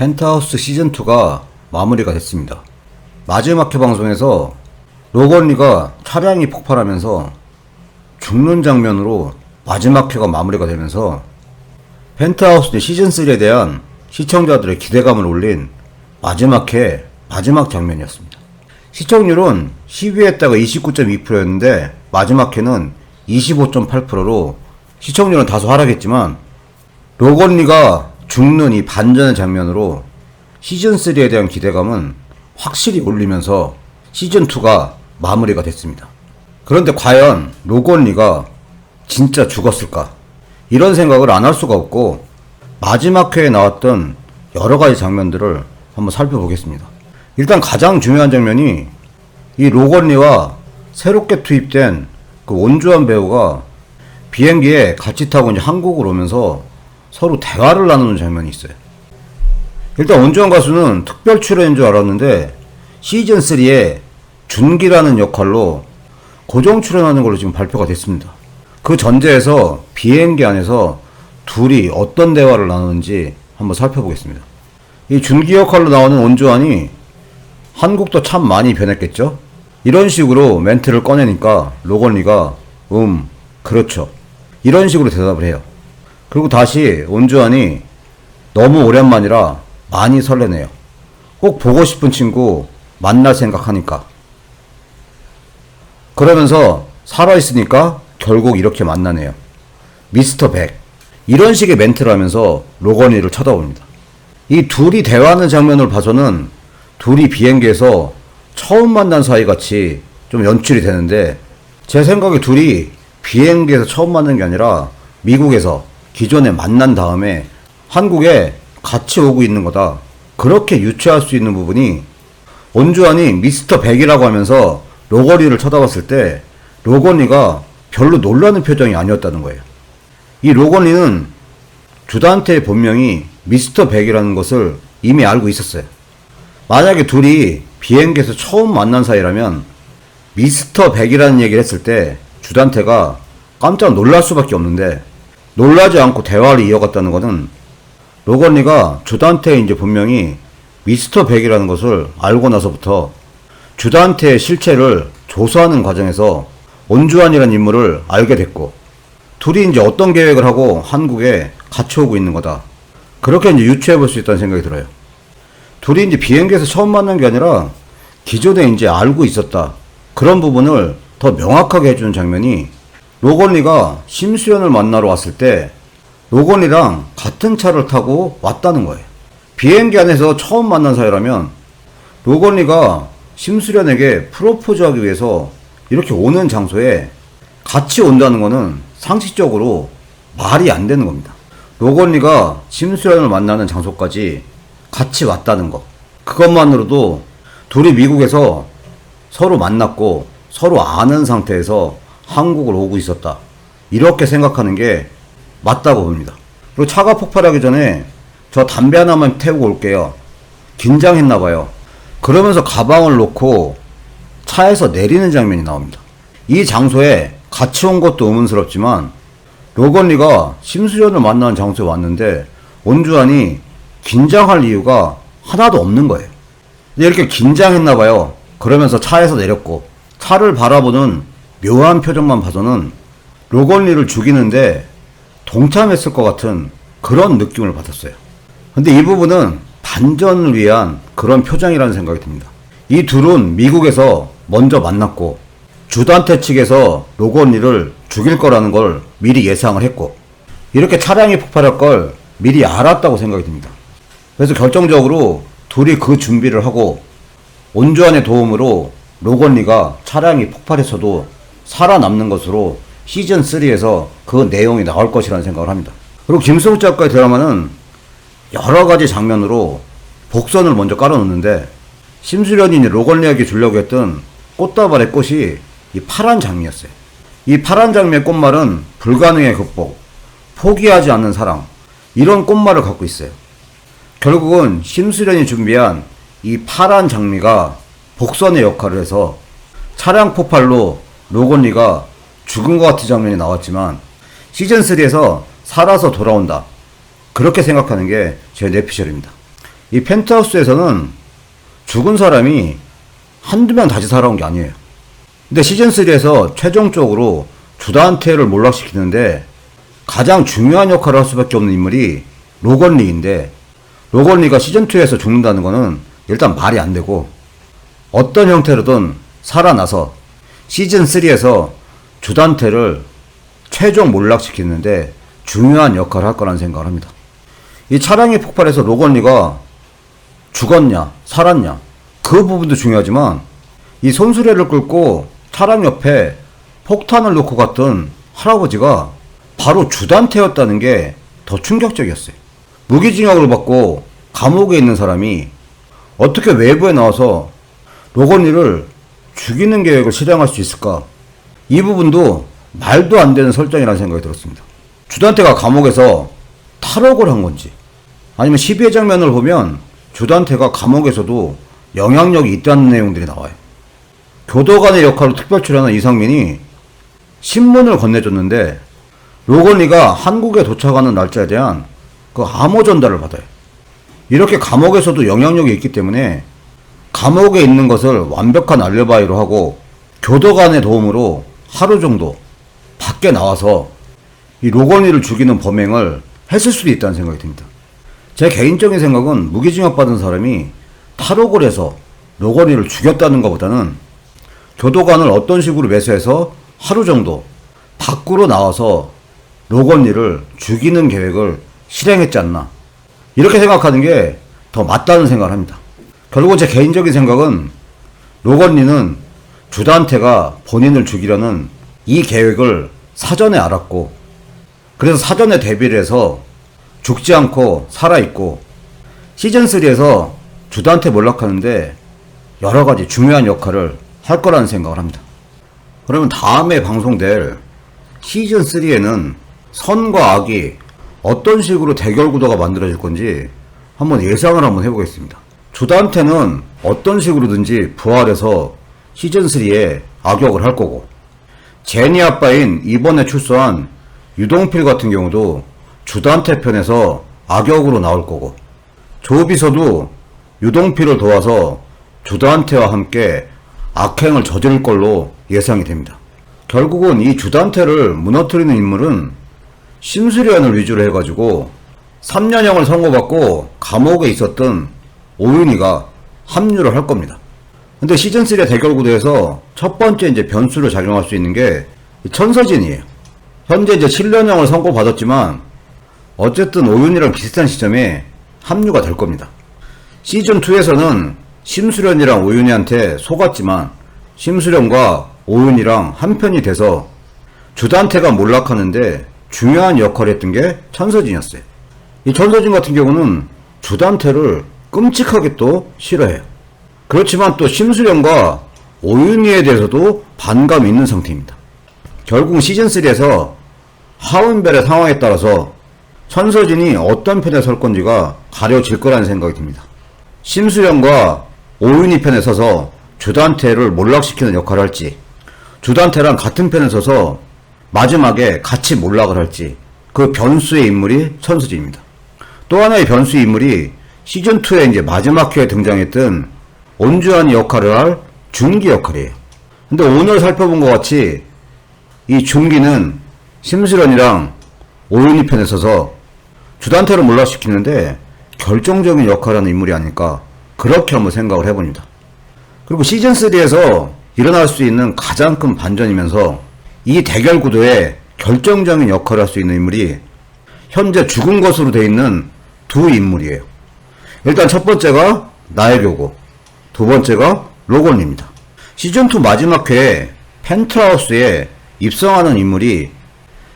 펜트하우스 시즌2가 마무리가 됐습니다. 마지막 회 방송에서 로건리가 차량이 폭발하면서 죽는 장면으로 마지막 회가 마무리가 되면서 펜트하우스 시즌3에 대한 시청자들의 기대감을 올린 마지막 회 마지막 장면이었습니다. 시청률은 10위했다가 29.2%였는데 마지막 회는 25.8%로 시청률은 다소 하락했지만 로건리가 죽는 이 반전의 장면으로 시즌 3에 대한 기대감은 확실히 올리면서 시즌 2가 마무리가 됐습니다. 그런데 과연 로건리가 진짜 죽었을까? 이런 생각을 안 할 수가 없고 마지막 회에 나왔던 여러 가지 장면들을 한번 살펴보겠습니다. 일단 가장 중요한 장면이 이 로건리와 새롭게 투입된 그 온주환 배우가 비행기에 같이 타고 이제 한국으로 오면서 서로 대화를 나누는 장면이 있어요. 일단 온주환 가수는 특별 출연인 줄 알았는데 시즌 3에 준기라는 역할로 고정 출연하는 걸로 지금 발표가 됐습니다. 그 전제에서 비행기 안에서 둘이 어떤 대화를 나누는지 한번 살펴보겠습니다. 이 준기 역할로 나오는 온주환이 한국도 참 많이 변했겠죠? 이런 식으로 멘트를 꺼내니까 로건리가 음 그렇죠 이런 식으로 대답을 해요. 그리고 다시 온주환이 너무 오랜만이라 많이 설레네요. 꼭 보고 싶은 친구 만날 생각하니까. 그러면서 살아있으니까 결국 이렇게 만나네요. 미스터 백. 이런 식의 멘트를 하면서 로건이를 쳐다봅니다. 이 둘이 대화하는 장면을 봐서는 둘이 비행기에서 처음 만난 사이 같이 좀 연출이 되는데 제 생각에 둘이 비행기에서 처음 만난 게 아니라 미국에서 기존에 만난 다음에 한국에 같이 오고 있는 거다. 그렇게 유추할 수 있는 부분이 온주환이 미스터 백이라고 하면서 로건리를 쳐다봤을 때 로건리가 별로 놀라는 표정이 아니었다는 거예요. 이 로건리는 주단태의 본명이 미스터 백이라는 것을 이미 알고 있었어요. 만약에 둘이 비행기에서 처음 만난 사이라면 미스터 백이라는 얘기를 했을 때 주단태가 깜짝 놀랄 수밖에 없는데 놀라지 않고 대화를 이어갔다는 것은 로건리가 주단태의 이제 본명이 미스터 백이라는 것을 알고 나서부터 주단태의 실체를 조사하는 과정에서 온주환이라는 인물을 알게 됐고 둘이 이제 어떤 계획을 하고 한국에 같이 오고 있는 거다. 그렇게 이제 유추해 볼 수 있다는 생각이 들어요. 둘이 이제 비행기에서 처음 만난 게 아니라 기존에 이제 알고 있었다. 그런 부분을 더 명확하게 해주는 장면이 로건리가 심수연을 만나러 왔을 때 로건리랑 같은 차를 타고 왔다는 거예요. 비행기 안에서 처음 만난 사이라면 로건리가 심수련에게 프로포즈하기 위해서 이렇게 오는 장소에 같이 온다는 거는 상식적으로 말이 안 되는 겁니다. 로건리가 심수련을 만나는 장소까지 같이 왔다는 것. 그것만으로도 둘이 미국에서 서로 만났고 서로 아는 상태에서 한국을 오고 있었다. 이렇게 생각하는 게 맞다고 봅니다. 그리고 차가 폭발하기 전에 저 담배 하나만 태우고 올게요. 긴장했나 봐요. 그러면서 가방을 놓고 차에서 내리는 장면이 나옵니다. 이 장소에 같이 온 것도 의문스럽지만 로건리가 심수련을 만나는 장소에 왔는데 온주환이 긴장할 이유가 하나도 없는 거예요. 이렇게 긴장했나 봐요. 그러면서 차에서 내렸고 차를 바라보는 묘한 표정만 봐서는 로건리를 죽이는데 동참했을 것 같은 그런 느낌을 받았어요. 근데 이 부분은 반전을 위한 그런 표정이라는 생각이 듭니다. 이 둘은 미국에서 먼저 만났고 주단태 측에서 로건리를 죽일 거라는 걸 미리 예상을 했고 이렇게 차량이 폭발할 걸 미리 알았다고 생각이 듭니다. 그래서 결정적으로 둘이 그 준비를 하고 온주환의 도움으로 로건리가 차량이 폭발했어도 살아남는 것으로 시즌 3에서 그 내용이 나올 것이라는 생각을 합니다. 그리고 김승우 작가의 드라마는 여러 가지 장면으로 복선을 먼저 깔아놓는데 심수련이 로건리에게 주려고 했던 꽃다발의 꽃이 이 파란 장미였어요. 이 파란 장미의 꽃말은 불가능의 극복, 포기하지 않는 사랑 이런 꽃말을 갖고 있어요. 결국은 심수련이 준비한 이 파란 장미가 복선의 역할을 해서 차량 폭발로 로건리가 죽은 것 같은 장면이 나왔지만 시즌3에서 살아서 돌아온다. 그렇게 생각하는 게 제 뇌피셜입니다. 이 펜트하우스에서는 죽은 사람이 한두 명 다시 살아온 게 아니에요. 근데 시즌3에서 최종적으로 주단태를 몰락시키는데 가장 중요한 역할을 할 수밖에 없는 인물이 로건리인데 로건리가 시즌2에서 죽는다는 거는 일단 말이 안 되고 어떤 형태로든 살아나서 시즌3에서 주단태를 최종 몰락시키는데 중요한 역할을 할 거라는 생각을 합니다. 이 차량이 폭발해서 로건리가 죽었냐, 살았냐, 그 부분도 중요하지만 이 손수레를 끌고 차량 옆에 폭탄을 놓고 갔던 할아버지가 바로 주단태였다는 게 더 충격적이었어요. 무기징역을 받고 감옥에 있는 사람이 어떻게 외부에 나와서 로건리를 죽이는 계획을 실행할 수 있을까? 이 부분도 말도 안 되는 설정이라는 생각이 들었습니다. 주단태가 감옥에서 탈옥을 한 건지, 아니면 12회 장면을 보면 주단태가 감옥에서도 영향력이 있다는 내용들이 나와요. 교도관의 역할로 특별 출연한 이상민이 신문을 건네줬는데 로건리가 한국에 도착하는 날짜에 대한 그 암호 전달을 받아요. 이렇게 감옥에서도 영향력이 있기 때문에 감옥에 있는 것을 완벽한 알리바이로 하고 교도관의 도움으로 하루 정도 밖에 나와서 이 로건리를 죽이는 범행을 했을 수도 있다는 생각이 듭니다. 제 개인적인 생각은 무기징역 받은 사람이 탈옥을 해서 로건리를 죽였다는 것보다는 교도관을 어떤 식으로 매수해서 하루 정도 밖으로 나와서 로건리를 죽이는 계획을 실행했지 않나. 이렇게 생각하는 게 더 맞다는 생각을 합니다. 결국 제 개인적인 생각은 로건리는 주단태가 본인을 죽이려는 이 계획을 사전에 알았고, 그래서 사전에 대비를 해서 죽지 않고 살아있고, 시즌3에서 주단태 몰락하는데 여러 가지 중요한 역할을 할 거라는 생각을 합니다. 그러면 다음에 방송될 시즌3에는 선과 악이 어떤 식으로 대결 구도가 만들어질 건지 한번 예상을 한번 해보겠습니다. 주단태는 어떤 식으로든지 부활해서 시즌3에 악역을 할 거고, 제니 아빠인 이번에 출소한 유동필 같은 경우도 주단태 편에서 악역으로 나올 거고, 조비서도 유동필을 도와서 주단태와 함께 악행을 저지를 걸로 예상이 됩니다. 결국은 이 주단태를 무너뜨리는 인물은 심수련을 위주로 해가지고 3년형을 선고받고 감옥에 있었던 오윤희가 합류를 할 겁니다. 근데 시즌3의 대결 구도에서 첫 번째 이제 변수를 작용할 수 있는 게 천서진이에요. 현재 이제 7년형을 선고받았지만 어쨌든 오윤이랑 비슷한 시점에 합류가 될 겁니다. 시즌2에서는 심수련이랑 오윤희한테 속았지만 심수련과 오윤이랑 한편이 돼서 주단태가 몰락하는데 중요한 역할을 했던 게 천서진이었어요. 이 천서진 같은 경우는 주단태를 끔찍하게 또 싫어해요. 그렇지만 또 심수련과 오윤희에 대해서도 반감이 있는 상태입니다. 결국 시즌3에서 하운벨의 상황에 따라서 천서진이 어떤 편에 설 건지가 가려질 거라는 생각이 듭니다. 심수련과 오윤희 편에 서서 주단태를 몰락시키는 역할을 할지, 주단태랑 같은 편에 서서 마지막에 같이 몰락을 할지, 그 변수의 인물이 천수진입니다. 또 하나의 변수의 인물이 시즌2에 이제 마지막 회에 등장했던 온주환이 역할을 할 중기 역할이에요. 근데 오늘 살펴본 것 같이 이 중기는 심수련이랑 오윤희 편에 서서 주단태를 몰락시키는데 결정적인 역할을 하는 인물이 아닐까 그렇게 한번 생각을 해봅니다. 그리고 시즌3에서 일어날 수 있는 가장 큰 반전이면서 이 대결 구도에 결정적인 역할을 할 수 있는 인물이 현재 죽은 것으로 되어 있는 두 인물이에요. 일단 첫 번째가 나혜교고 두 번째가 로건입니다. 시즌2 마지막 회에 펜트하우스에 입성하는 인물이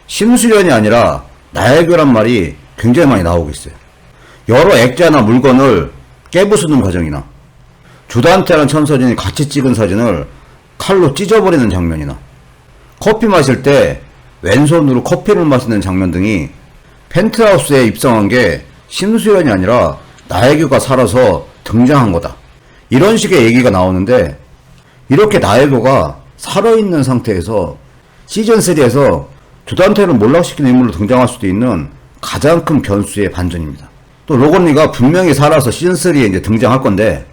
심수련이 아니라 나혜교란 말이 굉장히 많이 나오고 있어요. 여러 액자나 물건을 깨부수는 과정이나 주단태랑 천서진이 같이 찍은 사진을 칼로 찢어버리는 장면이나 커피 마실 때 왼손으로 커피를 마시는 장면 등이 펜트하우스에 입성한 게 심수연이 아니라 나혜교가 살아서 등장한 거다. 이런 식의 얘기가 나오는데 이렇게 나혜교가 살아있는 상태에서 시즌3에서 주단태를 몰락시키는 인물로 등장할 수도 있는 가장 큰 변수의 반전입니다. 또 로건리가 분명히 살아서 시즌3에 이제 등장할 건데,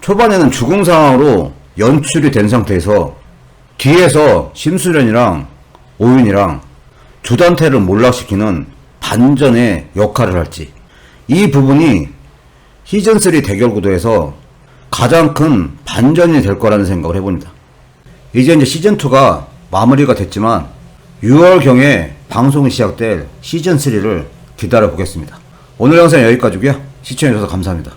초반에는 죽음 상황으로 연출이 된 상태에서 뒤에서 심수련이랑 오윤이랑 주단태를 몰락시키는 반전의 역할을 할지 이 부분이 시즌3 대결 구도에서 가장 큰 반전이 될 거라는 생각을 해봅니다. 이제 이제 시즌2가 마무리가 됐지만 6월경에 방송이 시작될 시즌3를 기다려 보겠습니다. 오늘 영상 여기까지고요. 시청해주셔서 감사합니다.